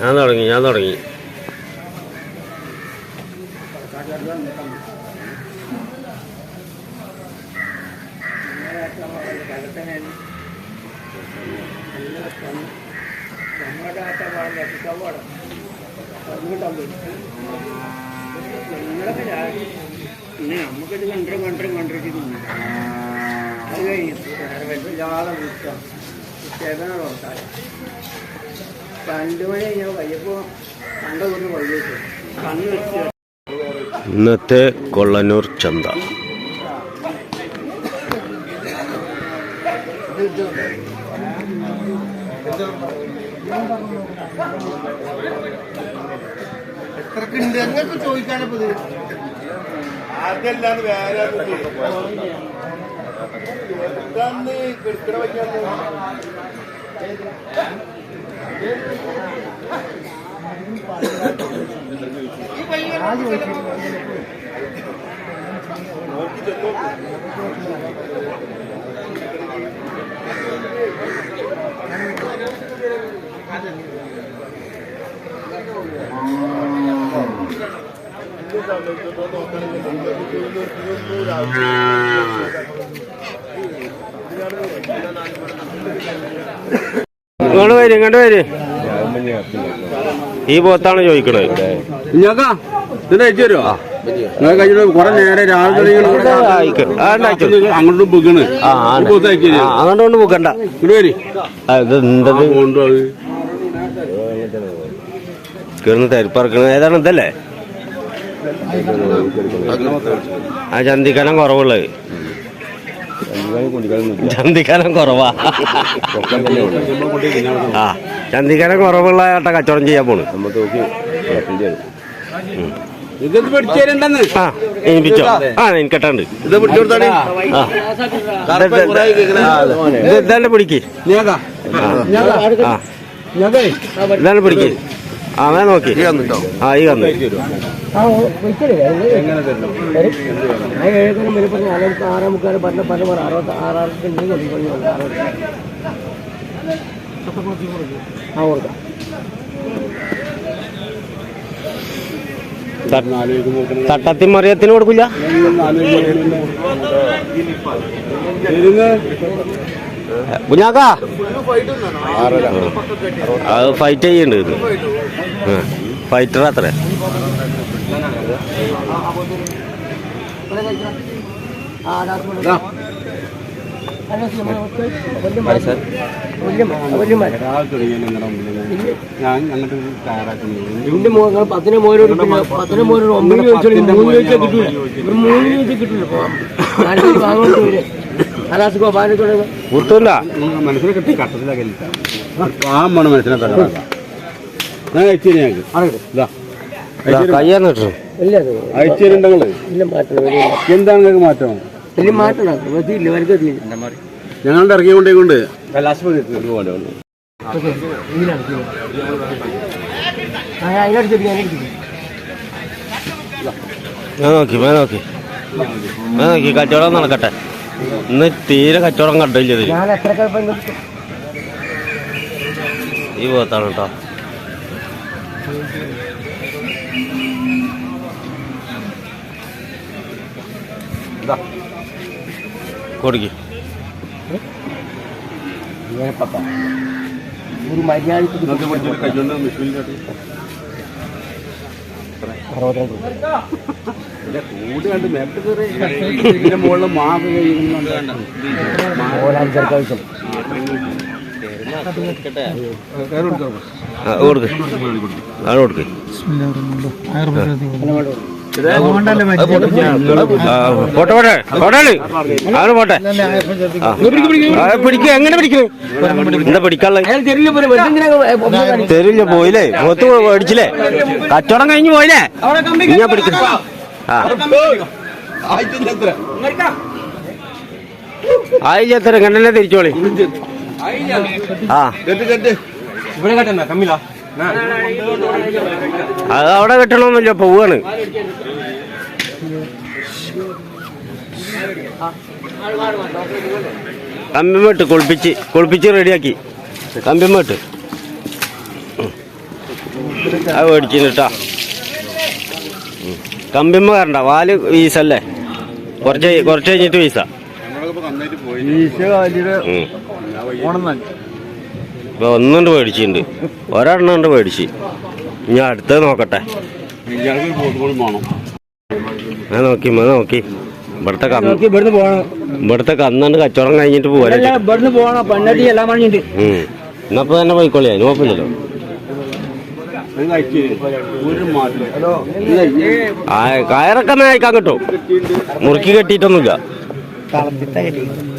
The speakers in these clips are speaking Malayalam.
ഞാൻ തുടങ്ങി ഞാൻ തുടങ്ങി. നമുക്കിത് കണ്ടു കണ്ടു കണ്ടിരിക്കുന്നു അത് കഴിഞ്ഞു വല്ലാതെ വിളിക്കാം ചേതന പുറത്തായി രണ്ടു മണി കഴിഞ്ഞാൽ വയ്യപ്പോ കണ്ട കൊണ്ട് കണ്ണ് വെച്ച് ഇന്നത്തെ കൊള്ളനൂർ ചന്ത. എത്രക്കുണ്ട്? എന്നൊക്കെ ചോദിക്കാനപ്പോ ഇത്. അതല്ലാന്ന് വേറെ എന്താന്ന് നോക്കി പറ്റാന്ന് ഇങ്ങോട്ട് വരും ഇങ്ങോട്ട് വരും. ഈ പോത്താണ് ചോദിക്കണത്. ഞങ്ങ ഇതിന്റെ അയച്ചു തരുമോ നിങ്ങൾ കഴിഞ്ഞിട്ട് കുറെ നേരം രാവിലെ ആയിക്കോ. ആ, ഉണ്ടായിക്കോ. അങ്ങോട്ട് ബുക്കാണ് ആ ആണ്. ആ, അങ്ങോട്ട് കൊണ്ട് പോക്കണ്ട. ഇങ്ങോട്ട് വരി. ഇത് എന്തത് കൊണ്ടുപോയി. കിടന്ന് തരിപ്പറക്കണ ഏതാണ് ഇതല്ലേ? ആ ചന്തിക്കാലം കുറവുള്ളത് ചന്തിക്കാലം കുറവാ. ആ ചന്തിക്കാലം കുറവുള്ള ആട്ട കച്ചവടം ചെയ്യാൻ പോണ്. എനിപ്പിച്ചോ ആ എനിക്കെട്ടുണ്ട്. ഇത് പിടിക്ക്? ഇതാണ് പിടിക്ക്. ആ ഞാൻ നോക്കി. ആ ഈ വന്നു. തട്ടത്തി മറിയത്തിന് കൊടുക്കില്ല കുഞ്ഞാക്ക. അത് ഫൈറ്റ് ചെയ്യുന്നുണ്ട് ഇത്. ഫൈറ്റർ അത്ര ഇതിന്റെ മുഖങ്ങൾ പത്തിന് പിന്നെ പത്തിന് മൂന്ന് കട്ടത്തിലാക്കി പാമ്പാണ് മനസ്സിനെ തരണം എന്താണ് മാറ്റം? ഞങ്ങളുടെ അതിനടുത്ത് അതിനടുത്ത് ഞാൻ നോക്കി ഞാൻ നോക്കി. ഞാൻ നോക്കി കച്ചവടം നടക്കട്ടെ. ഇന്ന് തീരെ കച്ചവടം കണ്ടില്ല ഞാൻ എത്ര കുഴപ്പം ഈ പോത്താണ് കേട്ടോ കൊടുക്ക്. ഒരു മര്യാദയ്ക്ക് കൂട് കണ്ട് നേരത്തെ കയറി ഇതിന്റെ മുകളിൽ മാവ് കഴിയുന്നുണ്ട് ഓരഞ്ചര ആവശ്യം ആ, തരില്ല പോയില്ലേ? മുഖത്ത് മേടിച്ചില്ലേ കച്ചവടം കഴിഞ്ഞ് പോയില്ലേ? ഞാൻ പിടിക്കുന്നു ആ. ആയി ചേത്തര കണ്ടല്ലേ തിരിച്ചോളി? ആ. ഇവിടെ കേട്ടെന്നാ കമ്മില. അത് അവിടെ കെട്ടണമെന്നില്ല പോവാണ്. കമ്പിമേട്ട് കുളിപ്പിച്ച് കുളിപ്പിച്ച് റെഡിയാക്കി. കമ്പിമേട്ട് അത് മേടിച്ചിട്ടാ കമ്പിമ്മ കണ്ട വാൽ വീസല്ലേ കുറച്ച് കുറച്ച് കഴിഞ്ഞിട്ട് വീസ പോയി. ഉം. ഇപ്പൊ ഒന്നുണ്ട് മേടിച്ചിട്ടുണ്ട് ഒരെണ്ണം ഉണ്ട് മേടിച്ച് ഇനി അടുത്തത് നോക്കട്ടെ. ഞാൻ നോക്കി മ നോക്കി. ഇവിടുത്തെ കന്ന് ഇവിടുന്ന് പോകണം ഇവിടുത്തെ കന്നുണ്ട് കച്ചവടം കഴിഞ്ഞിട്ട് പറഞ്ഞിട്ട്. എന്നപ്പോ തന്നെ പോയിക്കോളി അതിന് കുഴപ്പമില്ലല്ലോ. കയറൊക്കെ അയക്കാൻ കിട്ടും. മുറുക്കി കെട്ടിയിട്ടൊന്നുമില്ല.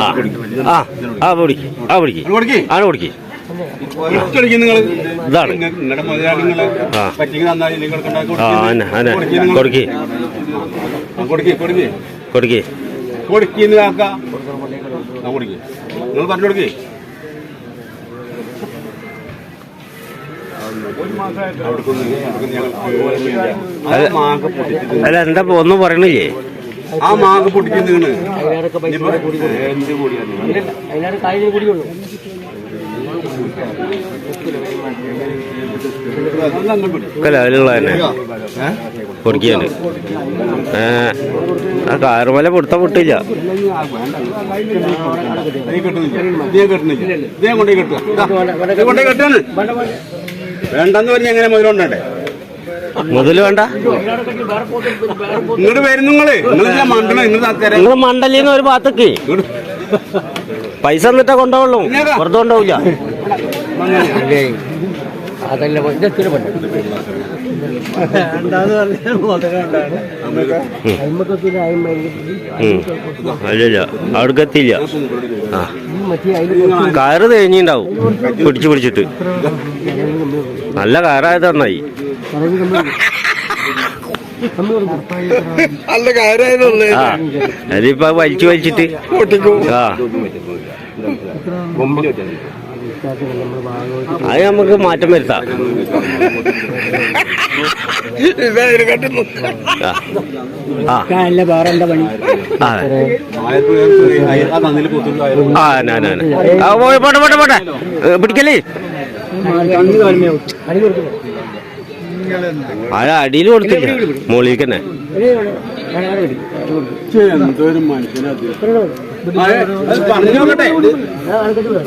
ആ ആ ആ പിടിക്ക്. ആ പൊടിക്ക്. ആണ് പിടിക്ക്. ഇതാണ്. കൊടുക്കി. കൊടുക്കേ കൊടുക്കേ. കൊടുക്കി കൊടുക്കിന്ന് കാക്ക. കൊടുക്കേ. നിങ്ങൾ പറഞ്ഞു കൊടുക്കേ. അല്ല എന്താ ഒന്നും പറയണില്ലേ? ആ മാങ്ങ പൊട്ടിച്ചത് നിങ്ങൾ. ലെവലുള്ള തന്നെ. കൊടുക്കിയാണ് ആ കാറുമല പൊടുത്ത പൊട്ടില്ല വേണ്ടെന്ന് പറഞ്ഞ എങ്ങനെ മുതലുണ്ടേ മുതൽ വേണ്ട ഇങ്ങോട്ട് വരുന്നു നിങ്ങൾ നിങ്ങൾ മണ്ടലിന്ന് ഒരു ഭാഗത്തേക്ക്. പൈസ എന്നിട്ട് കൊണ്ടുപോകുള്ളൂ വെറുതെ കൊണ്ടുപോകില്ല അതല്ല അല്ലല്ല അവിടേക്ക് എത്തിയില്ല. ആ. കയറ് തേഞ്ഞിണ്ടാവും. പിടിച്ചു പിടിച്ചിട്ട്. നല്ല കയറായത് നന്നായി. നല്ല കാര്യമായതുള്ളേ ആ അതിപ്പോ വലിച്ചു വലിച്ചിട്ട്. ആ. അത് നമുക്ക് മാറ്റം വരുത്താം. പോട്ടെ പോട്ടെ പോട്ടെ. പിടിക്കല്ലേ? അടിയിൽ കൊടുത്തില്ല. മുകളിലേക്ക് തന്നെ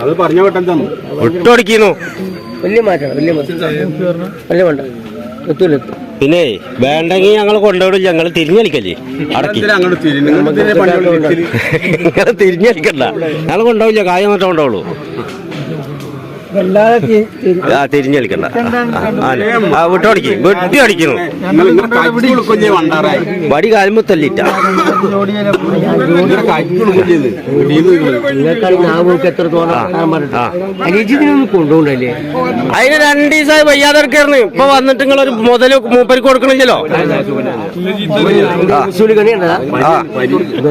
അത് വിട്ടോടിക്കുന്നു വലിയ മാറ്റമാണ് വലിയ വലിയ വേണ്ട പിന്നെ വേണ്ടെങ്കിൽ ഞങ്ങൾ കൊണ്ടുപോയില്ല ഞങ്ങൾ തിരിഞ്ഞളിക്കല്ലേ അടക്കി. ഇതിൽ അങ്ങോട്ട് തിരിഞ്ഞു? നിങ്ങൾ തിരിഞ്ഞളിക്കണ്ട ഞങ്ങൾ കൊണ്ടുപോയില്ല. കായ മാത്രമേ കൊണ്ടുപോകുള്ളൂ. ആ ആ, വിട്ടോടിക്ക് വെട്ടി അടിക്കുന്നു വടി കൊണ്ടുപോകണ്ടല്ലേ അതിന് രണ്ടു ദിവസമായി വയ്യാതെ ഇറക്കായിരുന്നു ഇപ്പൊ വന്നിട്ട് നിങ്ങൾ ഒരു മുതൽ മൂപ്പർക്ക് കൊടുക്കണില്ലല്ലോ.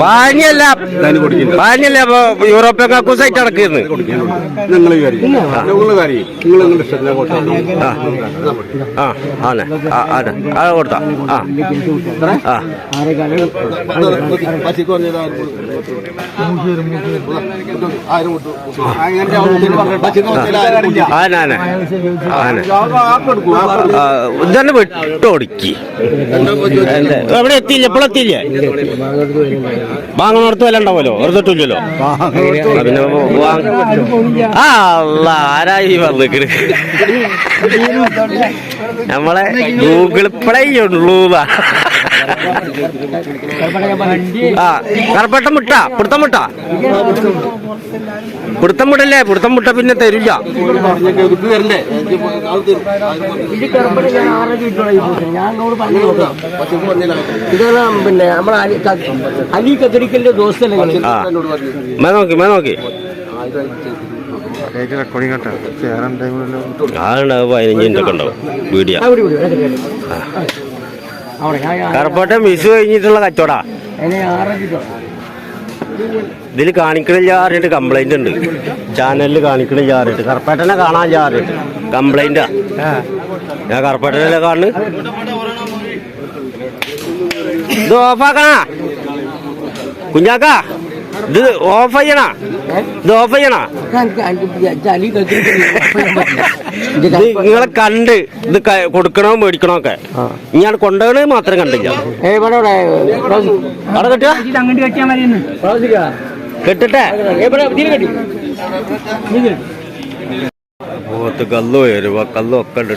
പാഞ്ഞല്ല പാഞ്ഞല്ല അപ്പൊ യൂറോപ്യൻ കക്കൂസായിട്ട് നടക്കുന്നു നിങ്ങൾ കാര്യം നിങ്ങൾ നിങ്ങളുടെ ഇഷ്ടത്തിനെ കൊടുത്താൽ ആ. ആ ആനെ ആ ആനെ ആ കൊടുത്താ. ആ. ആ. ഇതന്നെ എവിടെ എത്തിയില്ല എപ്പോഴെത്തിയില്ലേ വാങ്ങണോടത്ത് വല്ല ഉണ്ടാവുമല്ലോ ഓർത്തിട്ടില്ലല്ലോ പിന്നെ ആ അല്ല. ആരായി വന്നിക്കണ് നമ്മളെ ഗൂഗിൾ പ്ലേ ഉള്ളൂ ആ കറപ്പട്ട മുട്ട പിടുത്തം മുട്ട. പിടുത്തം മുട്ടല്ലേ? പിടുത്തം മുട്ട പിന്നെ തരില്ല. പറഞ്ഞേക്ക് ഇത് തരണ്ടേ അത് തരും. ഞാൻ അങ്ങോട്ട് പറഞ്ഞു നോക്കാം. പശുക്ക് പറഞ്ഞാൽ ഇതാണ് പിന്നെ നമ്മളെ അലി കക്കടിക്കലിന്റെ ദോസ്തല്ലേ മേ നോക്കി മേ നോക്കി. ആ ഉണ്ടാവും പതിനഞ്ചിന്റെ ഒക്കെ ഉണ്ടാവും. വീഡിയോ. കറപ്പട്ട മിസ് കഴിഞ്ഞിട്ടുള്ള കച്ചവടാ. ഇതിൽ കാണിക്കണം ഇതിൽ കാണിക്കണില്ല പറഞ്ഞിട്ട് കംപ്ലൈന്റ് ഉണ്ട്. ചാനലിൽ കാണിക്കണില്ല പറഞ്ഞിട്ട്. കറുപ്പേട്ടനെ കാണാൻ പറഞ്ഞിട്ട്. കംപ്ലൈന്റാ ഞാൻ കറുപ്പേട്ടനല്ലേ കാണു ഇത് ഓഫാക്കണ കുഞ്ഞാക്ക ഇത് ഓഫ് ചെയ്യണ? ഇത് ഓഫ് ചെയ്യണ? ഇത് നിങ്ങളെ കണ്ട് ഇത് ക- കൊടുക്കണോ മേടിക്കണോ ഒക്കെ. ഇങ്ങനെ കൊണ്ടുപോകണത് മാത്രം കണ്ടില്ല. അവിടെ കെട്ടുക? കെട്ടിട്ടെ? പോത്ത് കല്ലോ എരുവ കല്ലോ ഒക്കെ ഉണ്ട്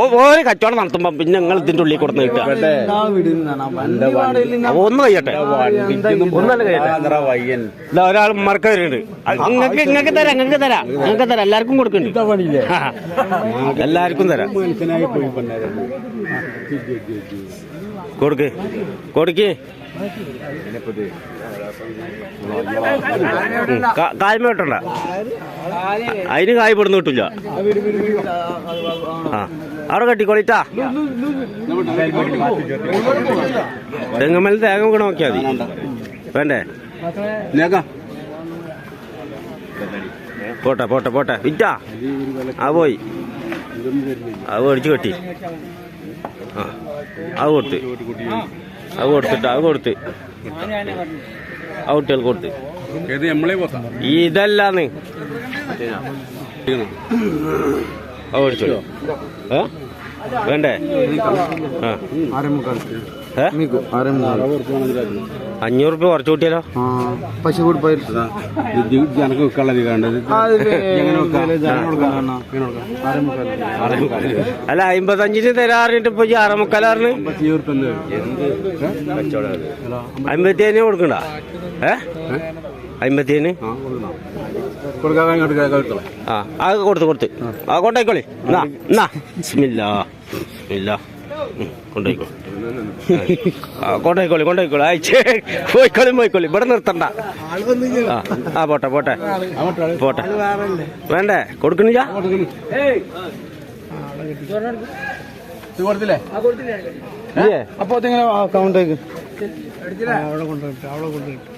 ഓരോ കച്ചവടം നടത്തുമ്പോ പിന്നെ നിങ്ങൾ ഇതിന്റെ ഉള്ളിൽ കൊടുത്ത് കിട്ടുക ഒന്ന് കഴിയട്ടെ. ഒന്നല്ല ഒരാൾ മറക്ക വരുന്നുണ്ട്. നിങ്ങൾക്ക് നിങ്ങൾക്ക് തരാം നിങ്ങൾക്ക് തരാം നിങ്ങൾക്ക് തരാം. എല്ലാവർക്കും കൊടുക്കുന്നുണ്ട്. എല്ലാവർക്കും തരാം. കൊടുക്ക്. കൊടുക്ക്. കിട്ടണ്ട അതിന് കായ് പെടുന്ന കിട്ടില്ല അവിടെ കെട്ടിക്കോളിട്ടാ. തെങ്ങമ്മൽ തേങ്ങ വീണ നോക്കിയാൽ മതി. വേണ്ടേ? പോട്ടെ പോട്ടെ പോട്ടെ. വിറ്റാ. ആ പോയി. അത് മേടിച്ച് കെട്ടി. ആ. അത് കൊടുത്ത്. അത് കൊടുത്തിട്ട് അത് കൊടുത്ത്. ആ കുട്ടികൾക്ക് കൊടുത്ത്. ഇതല്ലാന്ന്. അത് മേടിച്ചോളൂ. ഏ? വേണ്ടേ? ആ. അഞ്ഞൂറ് രൂപ കുറച്ച് കൂട്ടിയാലോ? പശു കൂടി ജനക്ക് വെക്കാനുള്ള അല്ല അമ്പത്തഞ്ചിന് തരാറിട്ട് ഇപ്പൊ ഈ അമ്പത്തി അമ്പത്തിയേന് കൊടുക്കണ്ട? ഏ? അമ്പത്തിയേന് ആ അത് കൊടുത്ത് കൊടുത്ത്. ആ കൊണ്ടായിക്കോളി. എന്നാ എന്നാ. ബിസ്മില്ലാ. ബിസ്മില്ലാ. ഉം, കൊണ്ടോയിക്കോളി കൊണ്ടായിക്കോളി അയച്ചേ പോയിക്കോളി പോയിക്കോളി. ഇവിടെ നിർത്തണ്ട. ആ പോട്ടെ പോട്ടെ. പോട്ടെ. വേണ്ടേ? കൊടുക്കണില്ല? കൊടുത്തില്ലേ? അപ്പോ അപ്പൊ അക്കൗണ്ടേക്ക് അവളെ കൊണ്ടുപോയിട്ട് അവളെ കൊണ്ടുപോയിട്ട്.